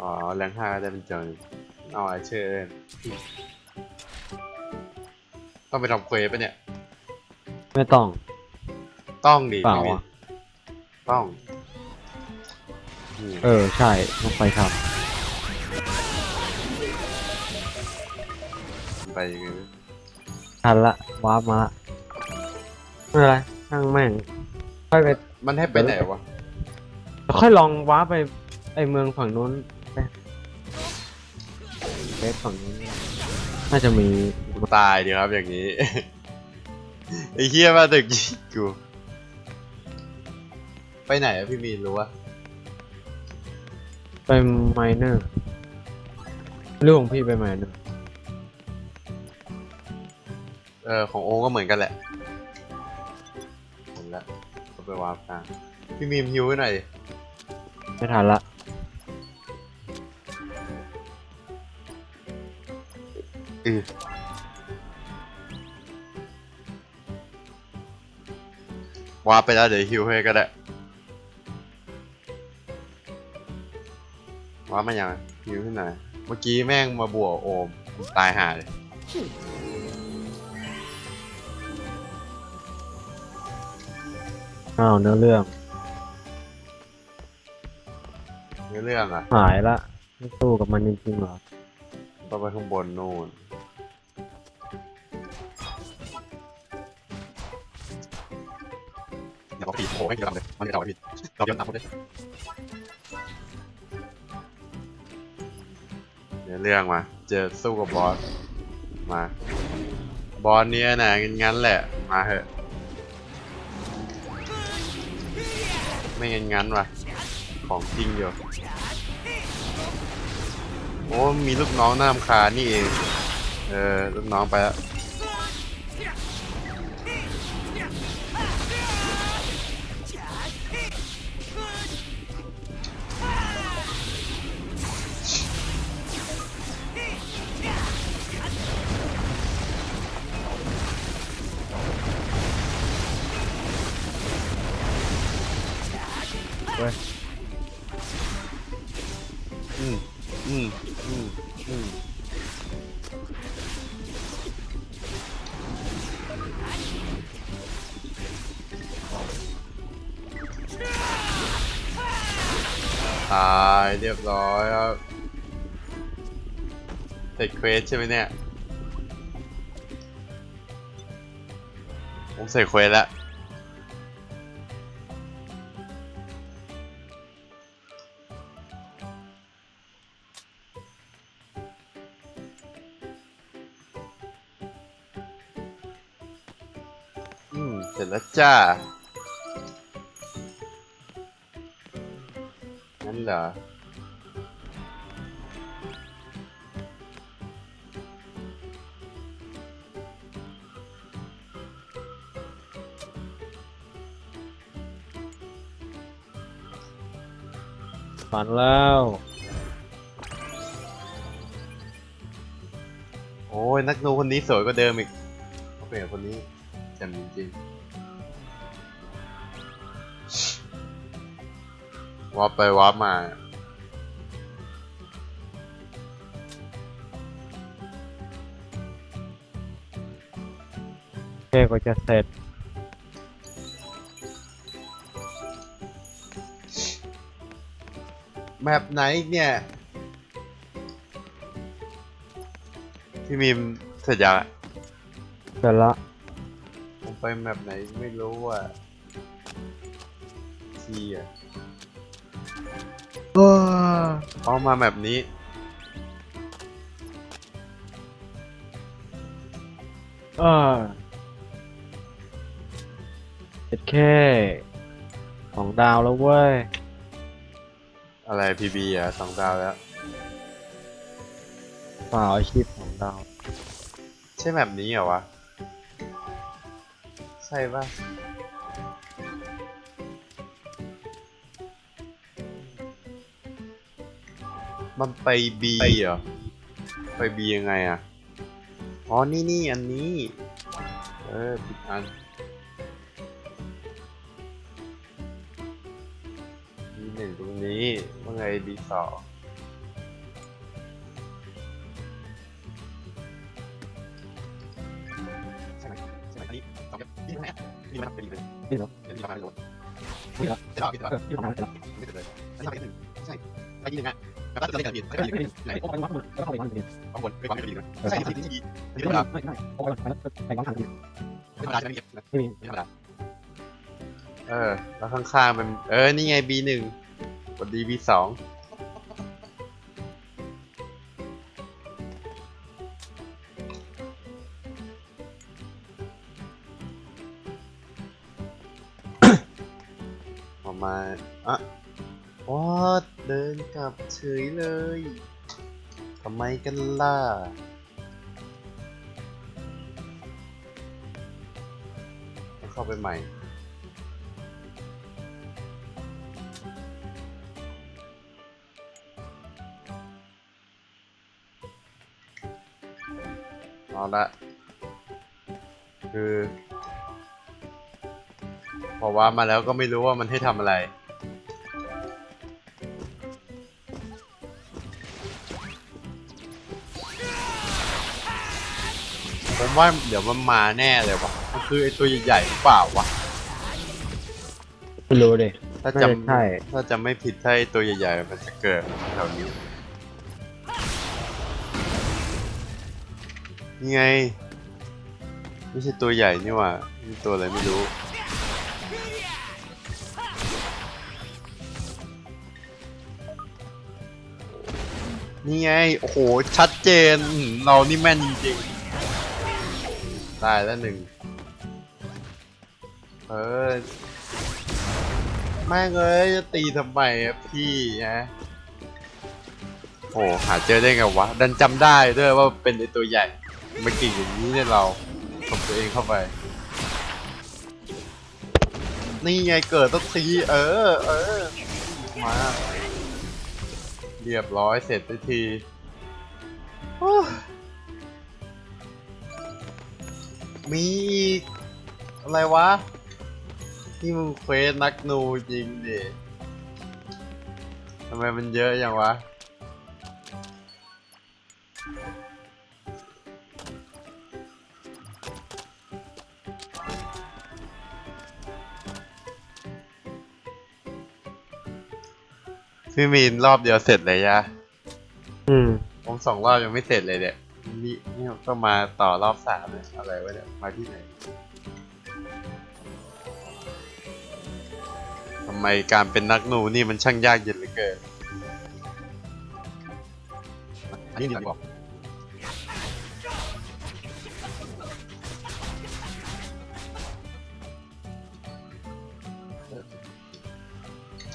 อ๋อแรงห้าก็ได้เป็นโจนเอาไอเชอร์เล่นต้องไปทำเควสปะเนี่ย ไม่ต้อง ต้องดิเปล่าพี่วินอะ ต้องนี่เออ ใช่ต้องไปทไปยังไงวะำทันละวาร์ปมาละไม่เป็นไรช่างแม่งค่อยไปมันให้ไปไหนวะ ค่อยลองวาร์ปไปไอเมืองฝั่งนู้น ไปเบสฝั่งนู้นน่าจะมีตายดีครับอย่างนี้ ไอ้เฮียมาตึกยิงกู ไปไหนอะพี่มีนรู้วะไปไมเนอร์เรื่องของพี่ไปไมเนอร์เออของโอก็เหมือนกันแหละเห็นแล้วก็ไปวาร์ปกลางพี่มีมฮิวให้หน่อยดิไม่ทันละ อือวาร์ปไปแล้วเดี๋ยวฮิวให้ก็ได้วาร์ปมาอย่างฮิวให้หน่อยเมื่อกี้แม่งมาบวกโอมตายห่าเลยอ้าวเนื้อเรื่องเนื้อเรื่องอะหายละไม่สู้กับมันจริงๆเหรอต้องไปข้างบนนู่น เดี๋ยวเราผิดโอ้ยเดี๋ยวเราเลยมันจะเราผิดเราย้อนตามเขาเลยเนื้อเรื่องมา เจอสู้กับบอส มา บอสเนี้ยนะงั้นๆแหละ มาเถอะ ไม่งั้นงั้นๆว่ะ ของจริงอยู่ โอ้ มีลูกน้องน่ารำคาญนี่เอง เออ ลูกน้องไปแล้ว อืมอืมอืมอืมตายเรียบร้อยครับเสร็จเควสใช่ไหมเนี่ย ผมเสร็จเควสแล้ว ร็จแล้วจ้างั้นเหรอ ฝันแล้ว โอ้ย นักนูคนนี้สวยกว่าเดิมอีกเขาเป็นกับคนนี้แจ่มจริงๆ วาร์ปไปวาร์ปมาเท่กว่าจะเสร็จ แมปไหนอีกเนี่ย พี่มีมเสร็จยังอะเสร็จละผมไปแมปไหนไม่รู้อะทีอะ เอามาแมปนี้ เออเสร็จแค่สองดาวแล้วเว้ย อะไรพีบีอะสองดาวแล้วเปล่าอาชีพสองดาว ใช่แบบนี้เหรอวะ ใช่ปะ มันไปบีเหรอ ไปบียังไงอะ อ๋อ นี่นี่อันนี้ เออผิดอัน บีหนึ่งตรงนี้ว่าไงบีสองนี่เหรอนี่เหรอนี่เหรอนี่เหรอ ที่ทำไปหนึ่งใช่ไปที่หนึ่งอะแล้วก็จะเล่นกันผิดไม่ไม่ไม่ผิดไหนโอ้ไปวัดมือแล้วเข้าไปวัดมือข้างบนไปความไม่ดีนะใช่ที่ที่ดีนี่ไม่ธรรมดาไม่ไม่โอ้ไปวัดไปแล้วไปวัดทางอื่ธรรมดาใช่ไหมเก็บนะไม่มีธรรมดาเออแล้วข้างๆเป็นเออนี่ไง B หนึ่งกด D B สองออกมาอะ วอดเดินกลับเฉยเลยทำไมกันล่ะเข้าไปใหม่เอาละคือ พอว่ามาแล้วก็ไม่รู้ว่ามันให้ทำอะไร ว่าเดี๋ยวมันมาแน่เลยวะมันคือไอตัวใหญ่ๆหรือเปล่าวะ ไม่รู้เลยถ้าน่าจจะใช่ำถ้าจะไม่ผิดถ้าไอตัวใหญ่ๆมันจะเกิดแถวนี้นี่ไง ไม่ใช่ตัวใหญ่นี่หว่านี่ตัวอะไรไม่รู้ นี่ไง โอ้โห ชัดเจนอื้อหือเรานี่แม่นจริงๆ ตายแล้วหนึ่งเออแม่งเอ้ยจะตีทำไมอะพี่ฮะโอ้หาเจอได้ไงวะ ดันจำได้ด้วยว่าเป็นไอตัวใหญ่ไม่เก่งอย่างนี้เนี่ยเราทำตัวเองเข้าไป นี่ไงเกิดต้องทีเออ เออ มา เรียบร้อยเสร็จทันทีโอ้ มีอีกอะไรวะ นี่มึงเควสนักนูจริงดิทำไมมันเยอะอย่างวะ พี่มีนรอบเดียวเสร็จเลยยะอืม ผมสองรอบยังไม่เสร็จเลยเนี่ย นี่นี่ต้องมาต่อรอบสามเลยอะไรวะเนี่ยมาที่ไหนทำไมการเป็นนักหนูนี่มันช่างยากเย็นเหลือเกินอันนี้ดีกว่า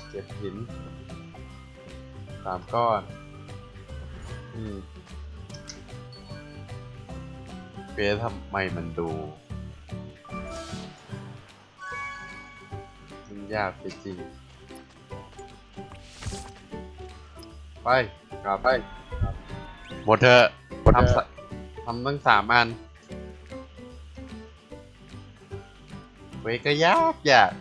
เจ็บหินสามก้อน อืม เฟซทำไมมันดูมันยากไปจริง ไปกลับไป หมดเถอะทำสะทำตั้งสามอันเว้ยก็ยากยาก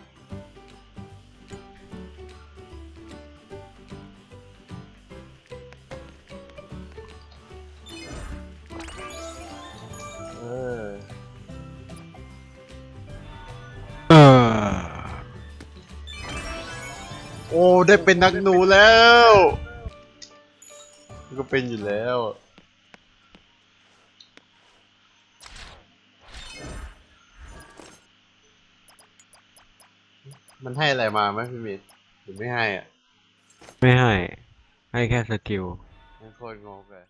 อ้ได้เป็นนักหนูแล้วก็เป็นอยู่แล้ว มันให้อะไรมาไหมพี่มิตรหรือไม่ให้อะ ไม่ให้ ให้แค่สกิล ไม่โคตรงงเลย